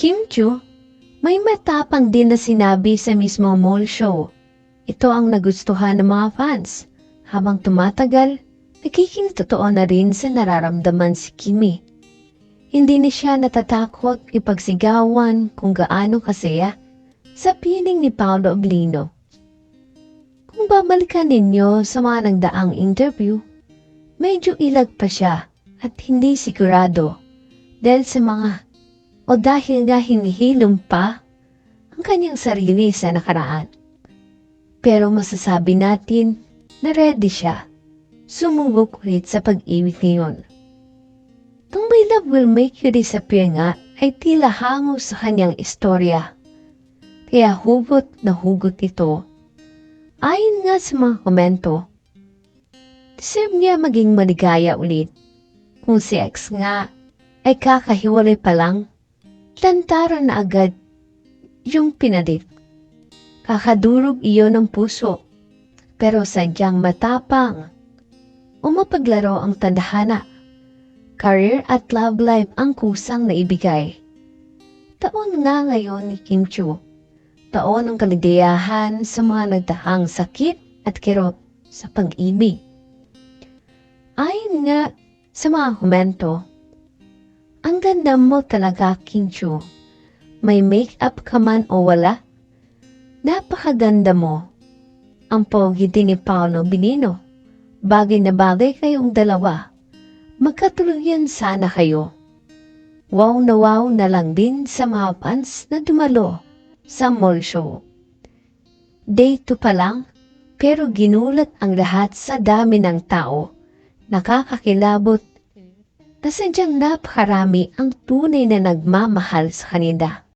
Kim Chu, may matapang din na sinabi sa mismo mall show. Ito ang nagustuhan ng mga fans. Habang tumatagal, nagiging totoo na rin sa nararamdaman si Kimi. Hindi na siya natatakot ipagsigawan kung gaano kasaya sa piling ni Paolo Oblino. Kung babalikan ninyo sa mga nagdaang interview, medyo ilag pa siya at hindi sigurado dahil sa mga o dahil nga hinihilom pa ang kanyang sarili sa nakaraan. Pero masasabi natin na ready siya. Sumubok ulit sa pag-ibig ngayon. Tung My Love Will Make You Disappear nga ay tila hango sa kanyang istorya. Kaya hugot na hugot ito. Ayon nga sa mga komento, deserve niya maging maligaya ulit. Kung si ex nga ay kakahiwalay pa lang, lantaran na agad yung pinalit. Kakadurog iyon ng puso, pero sadyang matapang. Umapaglaro ang tandahana. Career at love life ang kusang naibigay. Taon nga ngayon ni Kim Chu. Taon ng kaligayahan sa mga nagdahang sakit at kirot sa pag-ibig. Ayon nga sa mga komento, ang ganda mo talaga, Kim Chu. May make-up ka man o wala? Napakaganda mo. Ang pogi din ni Paolo Binino. Bagay na bagay kayong dalawa. Magkatuluyan sana kayo. Wow na wow na lang din sa mga fans na dumalo sa mall show. Day 2 pa lang, pero ginulat ang lahat sa dami ng tao. Nakakakilabot na sadyang napakarami ang tunay na nagmamahal sa kanila.